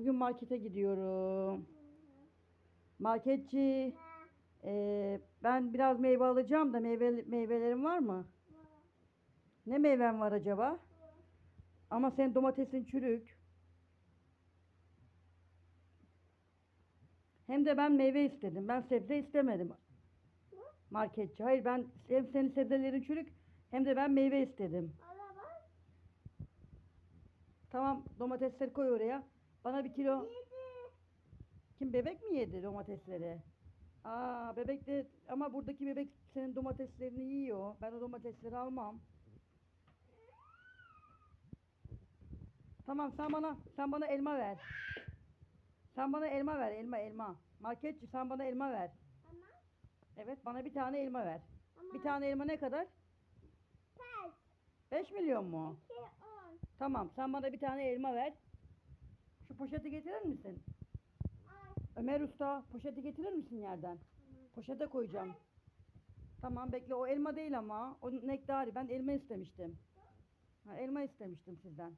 Bugün markete gidiyorum. Marketçi. eee, ben biraz meyve alacağım da meyve, meyvelerin var mı? Ne meyven var acaba? Ama senin domatesin çürük. Hem de ben meyve istedim. Ben sebze istemedim. Marketçi. Hayır ben hem senin sebzelerin çürük hem de ben meyve istedim. Tamam domatesleri koy oraya. Bana bir kilo. Kim bebek mi yedi domatesleri? Aa bebek de ama buradaki bebek senin domateslerini yiyor. Ben o domatesleri almam. Tamam sen bana sen bana elma ver. Sen bana elma ver elma elma. Marketçi sen bana elma ver. Evet bana bir tane elma ver. Bir tane elma ne kadar? 5 milyon mu? Tamam sen bana bir tane elma ver. Poşeti getirir misin? Ömer Usta poşeti getirir misin yerden? Poşete koyacağım. Tamam bekle o elma değil ama. O nektari ben elma istemiştim. Ha, elma istemiştim sizden.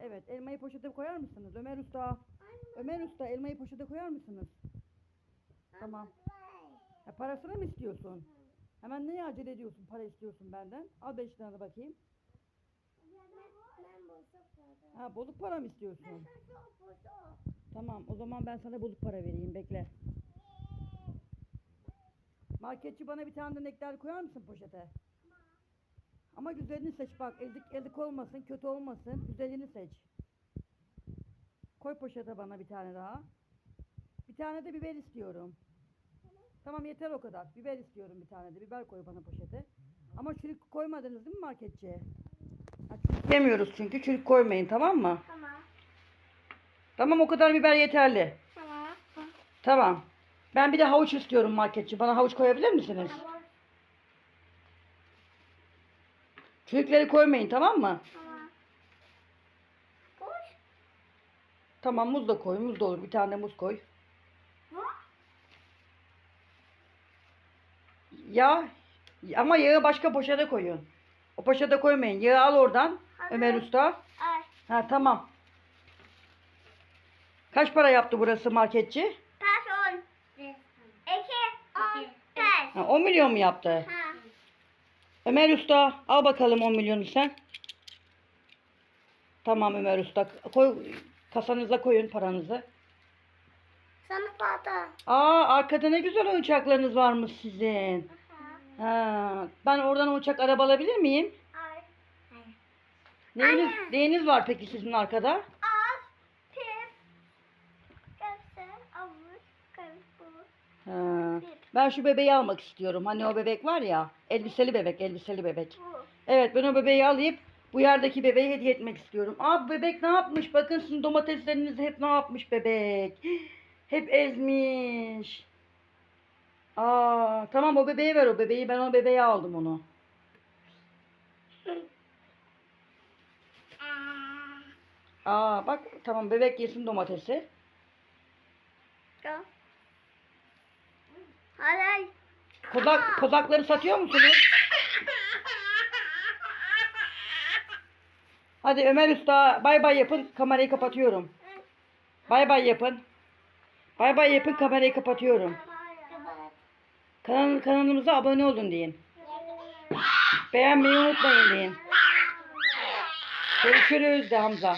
Evet elmayı poşete koyar mısınız? Ömer Usta. Ömer Usta elmayı poşete koyar mısınız? Tamam. Ha, parasını mı istiyorsun? Hemen neye acele ediyorsun? Para istiyorsun benden. Al 5 lira bakayım. Ha bozuk para mı istiyorsun? Tamam o zaman ben sana bozuk para vereyim bekle. Marketçi bana bir tane de nektar koyar mısın poşete? Ama güzelini seç bak ezik ezik olmasın kötü olmasın güzelini seç. Koy poşete bana bir tane daha. Bir tane de biber istiyorum. Tamam yeter o kadar. Biber istiyorum bir tane de. Biber koy bana poşete. Ama çürük koymadınız değil mi marketçiye? Yemiyoruz çünkü. Çürük koymayın tamam mı? Tamam. Tamam o kadar biber yeterli. Tamam. Tamam. Ben bir de havuç istiyorum marketçi. Bana havuç koyabilir misiniz? Tamam. Çürükleri koymayın tamam mı? Tamam. Tamam muz da koy. Muz da olur. Bir tane muz koy. Bu. Ya ama yağı başka poşete koyun. O poşete koymayın. Yağı al oradan. Ömer Usta. Ay. Ha tamam. Kaç para yaptı burası marketçi? Taş on. İki. On. Beş. Ha, 10 milyon mu yaptı? Ha. Ömer Usta al bakalım 10 milyonu sen. Tamam Ömer Usta. Koy kasanıza koyun paranızı. Sana fata. Aa arkada ne güzel oyuncaklarınız varmış sizin. Ha, ben oradan uçak araba alabilir miyim? Neyiniz, Anne. neyiniz var peki sizin arkada? Az. Pip. Köfte. Avuç. Ha, ben şu bebeği almak istiyorum. Hani o bebek var ya. Elbiseli bebek, elbiseli bebek. Bu. Evet ben o bebeği alayım. Bu yerdeki bebeği hediye etmek istiyorum. Aa bebek ne yapmış? Bakın sizin domatesleriniz hep ne yapmış bebek? Hep ezmiş. Aa tamam o bebeği ver o bebeği. Ben o bebeği aldım onu. Aa bak tamam bebek yesin domatesi. Go. Hadi. Kozak, kozakları satıyor musunuz? Hadi Ömer Usta bay bay yapın. Kamerayı kapatıyorum. Bay bay yapın. Bay bay yapın kamerayı kapatıyorum. Kanal, kanalımıza abone olun deyin. Beğenmeyi unutmayın deyin. Görüşürüz de Hamza.